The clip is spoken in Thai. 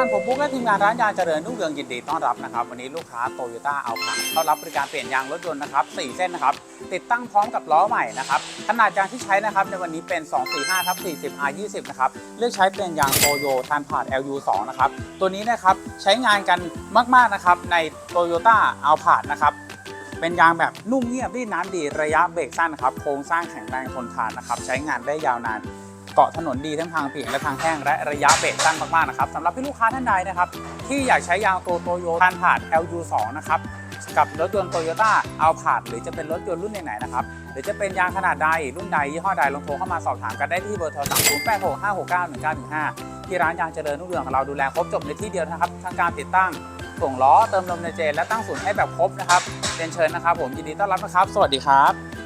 ท่านผมบุ๊กและทีมงานร้านยางเจริญรุ่งเรืองยินดีต้อนรับนะครับวันนี้ลูกค้าโตโยต้าเอาผ่านเข้ารับบริการเปลี่ยนยางรถยนต์นะครับ4เส้นนะครับติดตั้งพร้อมกับล้อใหม่นะครับขนาดยางที่ใช้นะครับในวันนี้เป็น 245ทับ40 R 20 นะครับเลือกใช้เป็นยางโตโยทันพาด LU 2 นะครับตัวนี้นะครับใช้งานกันมากๆนะครับในโตโยต้าเอาผ่านนะครับเป็นยางแบบนุ่มเงียบรีดน้ำดีระยะเบรกสั้นนะครับโครงสร้างแข็งแรงทนทานนะครับใช้งานได้ยาวนาน เกาะถนนดีทั้งทางเปียกและทางแห้งและระยะเบรกสั้นมากๆนะครับสำหรับพี่ลูกค้าท่านใดนะครับที่อยากใช้ยางโตโตโยทันผ่าน LU2 นะครับกับรถยนต์โตโยต้าเอาผ่านหรือจะเป็นรถยนต์รุ่นไหนๆนะครับหรือจะเป็นยางขนาดใดรุ่นใดยี่ห้อใดลองโทรเข้ามาสอบถามกันได้ที่เบอร์โทรศัพท์0 8 6 5 6 9 1 9 1 5 ที่ร้านยางเจริญรุ่งเรืองของเราดูแลครบจบในที่เดียวนะครับทั้งการติดตั้งส่งล้อเติมลมในเจนและตั้งศูนย์ให้แบบครบนะครับเรียนเชิญนะครับ ผมยินดีต้อนรับนะครับ สวัสดีครับ